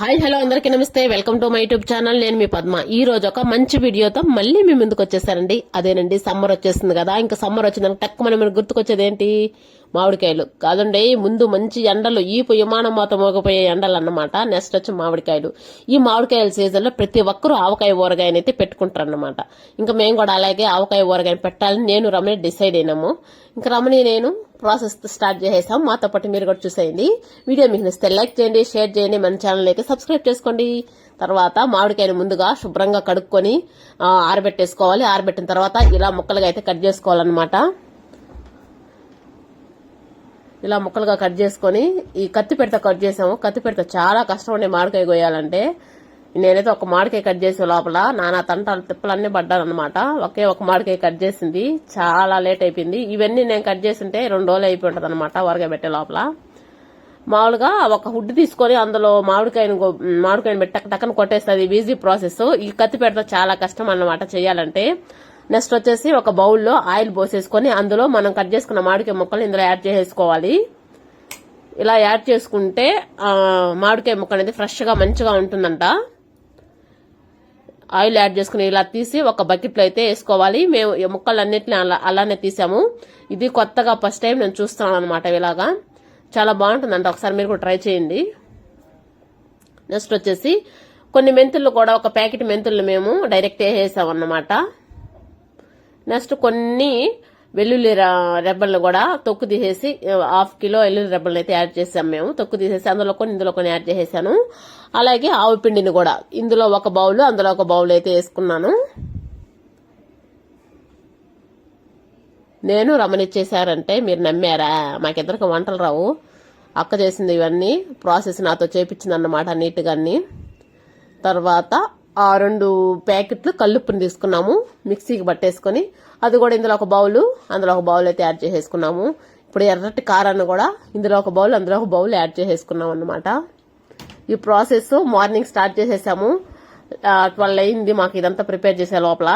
Hi hello అందరికీ నమస్తే. Welcome to my YouTube channel. నేను మీ పద్మ. ఈ రోజు ఒక మంచి వీడియోతో మళ్ళీ మీ ముందుకు వచ్చేసారండి అదేనండి సమ్మర్ వచ్చేసింది కదా. ఇంకా సమ్మర్ వచ్చిందని టక్ మనం గుర్తుకొచ్చేది ఏంటి మామిడికాయలు కాదండి ముందు మంచి ఎండలు ఈ విమానం మాత మోగపోయే ఎండలు అన్నమాట. నెక్స్ట్ వచ్చి మామిడికాయలు. ఈ మామిడికాయల సీజన్లో ప్రతి ఒక్కరూ ఆవకాయ ఊరగాయని అయితే పెట్టుకుంటారు అన్నమాట ఇంకా మేము కూడా అలాగే ఆవకాయ ఊరగాయని పెట్టాలని నేను రమణి డిసైడ్ అయినాము. ఇంకా రమణి నేను ప్రాసెస్ స్టార్ట్ చేసేసాం. మాతో పాటు మీరు కూడా చూసేయండి. వీడియో మీకు నచ్చితే లైక్ చేయండి షేర్ చేయండి. మన ఛానల్ అయితే సబ్స్క్రైబ్ చేసుకోండి. తర్వాత మామిడికాయను ముందుగా శుభ్రంగా కడుక్కొని ఆరబెట్టేసుకోవాలి. ఆరబెట్టిన తర్వాత ఇలా ముక్కలుగా అయితే కట్ చేసుకోవాలన్నమాట. ఇలా ముక్కలుగా కట్ చేసుకొని ఈ కత్తి పెడత కట్ చేసాము. కత్తి పెడత చాలా కష్టం ఉండే మామిడికాయ కోయాలంటే నేనైతే ఒక మామిడికాయ కట్ చేసే లోపల నానా తంటాలు తిప్పలన్నీ పడ్డానమాట ఒకే ఒక మామిడికాయ కట్ చేసింది. చాలా లేట్ అయిపోయింది. ఇవన్నీ నేను కట్ చేసింటే రెండు రోజులు అయిపోయి ఉంటుంది అనమాట వరగా పెట్టే లోపల. మామూలుగా ఒక హుడ్ తీసుకొని అందులో మామిడికాయను గో- మామిడికాయను పెట్టి టక్కన కొట్టేస్తుంది. Easy process. ఈ కత్తి పెడత చాలా కష్టం అన్నమాట చేయాలంటే నెక్స్ట్ వచ్చేసి ఒక బౌల్లో ఆయిల్ పోసేసుకొని అందులో మనం కట్ చేసుకున్న మామిడికాయ ముక్కలు ఇందులో యాడ్ చేసేసుకోవాలి ఇలా యాడ్ చేసుకుంటే మామిడికాయ ముక్క అనేది ఫ్రెష్గా మంచిగా ఉంటుందంట. ఆయిల్ యాడ్ చేసుకుని ఇలా తీసి ఒక బకెట్లో అయితే వేసుకోవాలి. మేము ముక్కలు ముక్కలన్నిటిని అలా అలానే తీసాము. ఇది కొత్తగా ఫస్ట్ టైం నేను చూస్తున్నాను అనమాట ఇలాగా. చాలా బాగుంటుందంట. ఒకసారి మీరు కూడా ట్రై చేయండి. నెక్స్ట్ వచ్చేసి కొన్ని మెంతులు కూడా ఒక ప్యాకెట్ మెంతులు మేము డైరెక్ట్ వేసేసాం అన్నమాట నెక్స్ట్ కొన్ని వెల్లుల్లి ర- రెబ్బలను కూడా తొక్కు తీసేసి హాఫ్ కిలో వెల్లుల్లి రెబ్బలను అయితే యాడ్ చేసాం మేము. తొక్కు తీసేసి అందులో కొన్ని ఇందులో కొన్ని యాడ్ చేసేసాను. అలాగే ఆవు పిండిని కూడా ఇందులో ఒక బౌల్ అందులో ఒక బౌల్ అయితే వేసుకున్నాను. నేను రమణిచ్చేసారంటే మీరు నమ్మారా? మాకిద్దరికి వంటలు రావు. అక్క చేసింది ఇవన్నీ. ప్రాసెస్ నాతో చేపించింది అన్నమాట నీట్గా అన్ని తర్వాత రెండు ప్యాకెట్లు కల్లుప్పుని తీసుకున్నాము మిక్సీకి పట్టేసుకొని. అది కూడా ఇందులో ఒక బౌలు అందులో ఒక బౌల్ అయితే యాడ్ చేసేసుకున్నాము. ఇప్పుడు ఎర్రటి కారాన్ని కూడా ఇందులో ఒక బౌల్ అందులో ఒక బౌల్ యాడ్ చేసేసుకున్నాం అనమాట ఈ ప్రాసెస్ మార్నింగ్ స్టార్ట్ చేసేసాము. ట్వెల్వ్ అయింది మాకు ఇదంతా ప్రిపేర్ చేసే లోపల.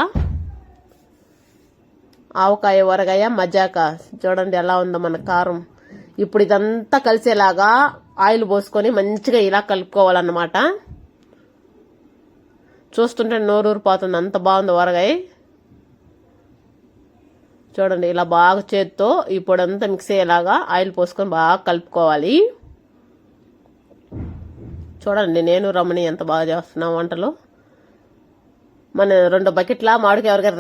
ఆవకాయ వరగాయ మజాక చూడండి ఎలా ఉందో మన కారం. ఇప్పుడు ఇదంతా కలిసేలాగా ఆయిల్ పోసుకొని మంచిగా ఇలా కలుపుకోవాలన్నమాట. చూస్తుంటే నోరూరిపోతుంది. అంత బాగుంది వరగాయ చూడండి ఇలా బాగా చేత్తో ఈ పొడంతా మిక్స్ అయ్యేలాగా ఆయిల్ పోసుకొని బాగా కలుపుకోవాలి. చూడండి నేను రమణి ఎంత బాగా చేస్తున్నాం వంటలు. మన రెండు బకెట్ల మాడికి ఎవరికైనా